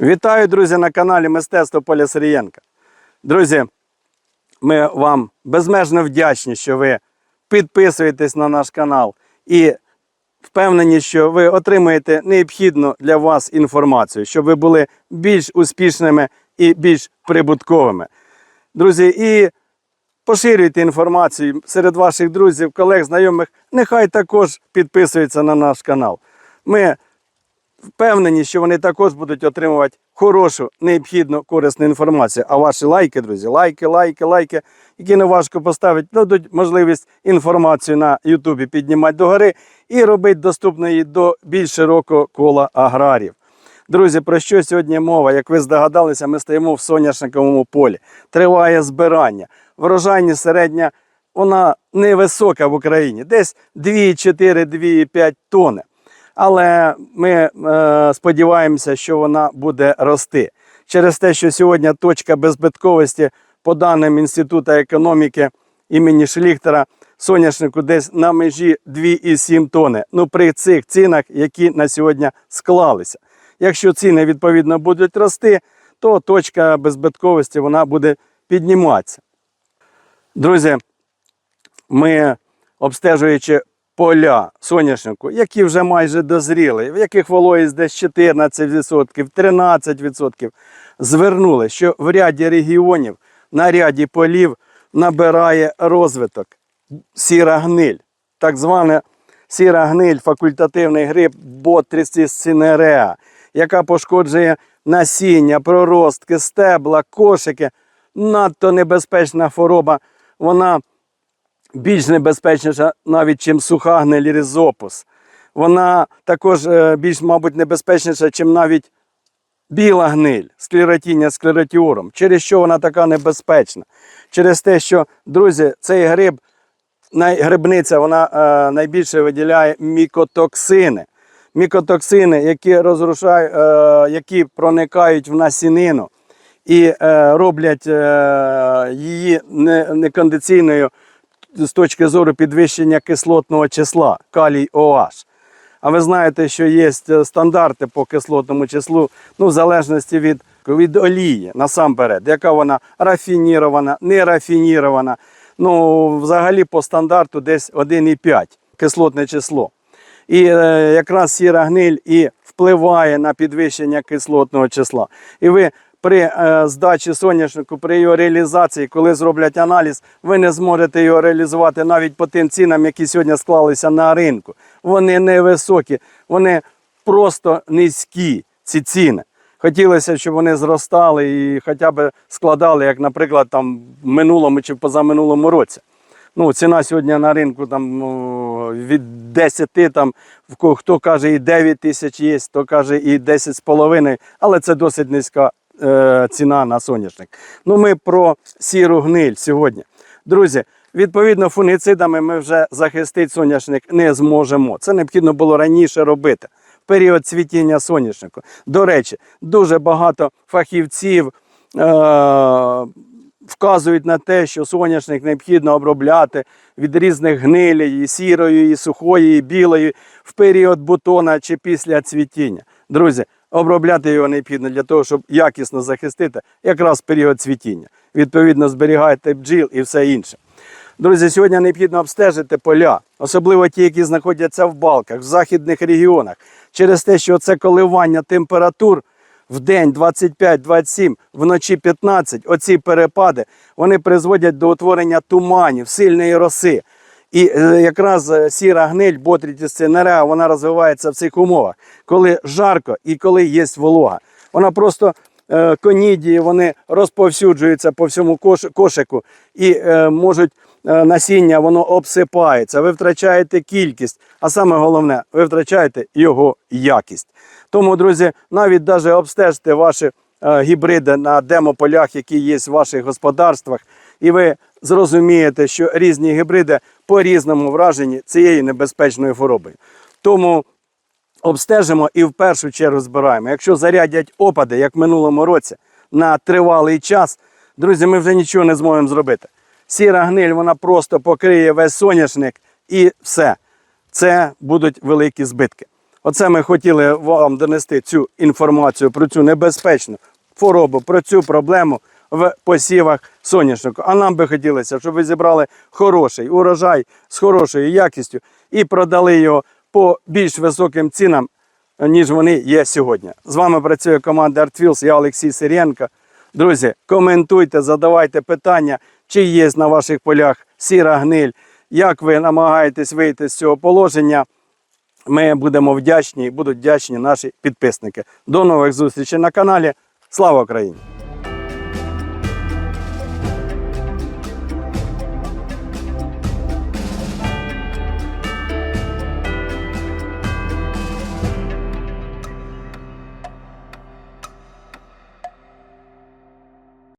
Вітаю, друзі, на каналі Мистецтво Поля Сирієнка. Друзі, ми вам безмежно вдячні, що ви підписуєтесь на наш канал і впевнені, що ви отримуєте необхідну для вас інформацію, щоб ви були більш успішними і більш прибутковими. Друзі, і поширюйте інформацію серед ваших друзів, колег, знайомих. Нехай також підписуються на наш канал. Ми впевнені, що вони також будуть отримувати хорошу, необхідну, корисну інформацію. А ваші лайки, друзі, лайки, лайки, лайки, які не важко поставити, дадуть можливість інформацію на Ютубі піднімати догори і робити доступною до більш широкого кола аграрів. Друзі, про що сьогодні мова? Як ви здогадалися, ми стоїмо в соняшниковому полі. Триває збирання. Врожайність середня, вона невисока в Україні, десь 2,4-2,5 тонни. Але ми е, сподіваємося, що вона буде рости. Через те, що сьогодні точка беззбитковості, по даним Інституту економіки імені Шліхтера, соняшнику десь на межі 2,7 тонни. Ну при цих цінах, які на сьогодні склалися. Якщо ціни відповідно будуть рости, то точка беззбитковості вона буде підніматися. Друзі, ми обстежуючи поля соняшнику, які вже майже дозріли, в яких вологість десь 14%, 13%, звернули, що в ряді регіонів на ряді полів набирає розвиток сіра гниль, так звана сіра гниль, факультативний гриб Ботрісіс cinerea, яка пошкоджує насіння, проростки, стебла, кошики. Надто небезпечна хвороба. Вона більш небезпечніша навіть, чим суха гниль ризопус. Вона також е, більш, мабуть, небезпечніша, чим навіть біла гниль, склеротіння склеротіором. Через що вона така небезпечна? Через те, що, друзі, цей гриб, грибниця, вона е, найбільше виділяє мікотоксини. Мікотоксини, які розрушають, е, які проникають в насінину і е, роблять е, її не- некондиційною з точки зору підвищення кислотного числа калій OH. А ви знаєте, що є е, стандарти по кислотному числу, ну, в залежності від, від олії насамперед, яка вона рафінірована, не рафінірована. Ну, взагалі по стандарту десь 1,5 кислотне число. І е, якраз сіра гниль і впливає на підвищення кислотного числа. І ви при е, здачі соняшнику, при його реалізації, коли зроблять аналіз, ви не зможете його реалізувати навіть по тим цінам, які сьогодні склалися на ринку. Вони невисокі, вони просто низькі, ці ціни. Хотілося, щоб вони зростали і хоча б складали, як, наприклад, там в минулому чи позаминулому році. Ну, ціна сьогодні на ринку там ну, від 10, там, хто каже і 9 тисяч є, хто каже і 10 з половиною, але це досить низька е, ціна на соняшник. Ну, ми про сіру гниль сьогодні. Друзі, відповідно, фунгіцидами ми вже захистити соняшник не зможемо. Це необхідно було раніше робити. В період цвітіння соняшнику. До речі, дуже багато фахівців е- вказують на те, що соняшник необхідно обробляти від різних гнилей, і сірої, і сухої, і білої в період бутона чи після цвітіння. Друзі, обробляти його необхідно для того, щоб якісно захистити якраз період цвітіння. Відповідно, зберігайте бджіл і все інше. Друзі, сьогодні необхідно обстежити поля, особливо ті, які знаходяться в балках, в західних регіонах, через те, що це коливання температур в день 25-27, вночі 15, оці перепади, вони призводять до утворення туманів, сильної роси. І е, якраз е, сіра гниль, ботрітіс цинереа, вона розвивається в цих умовах, коли жарко і коли є волога. Вона просто е, конідії, вони розповсюджуються по всьому кош- кошику і можуть насіння, воно обсипається. Ви втрачаєте кількість, а саме головне, ви втрачаєте його якість. Тому, друзі, навіть даже обстежте ваші гібриди на демополях, які є в ваших господарствах, і ви зрозумієте, що різні гібриди по-різному вражені цією небезпечною хворобою. Тому обстежимо і в першу чергу збираємо. Якщо зарядять опади, як в минулому році, на тривалий час, друзі, ми вже нічого не зможемо зробити. Сіра гниль вона просто покриє весь соняшник і все. Це будуть великі збитки. Оце ми хотіли вам донести цю інформацію про цю небезпечну хворобу, про цю проблему в посівах соняшнику. А нам би хотілося, щоб ви зібрали хороший урожай з хорошою якістю і продали його по більш високим цінам, ніж вони є сьогодні. З вами працює команда ArtFields, я Олексій Сирєнко. Друзі, коментуйте, задавайте питання, чи є на ваших полях сіра гниль, як ви намагаєтесь вийти з цього положення. Ми будемо вдячні і будуть вдячні наші підписники. До нових зустрічей на каналі. Слава Україні!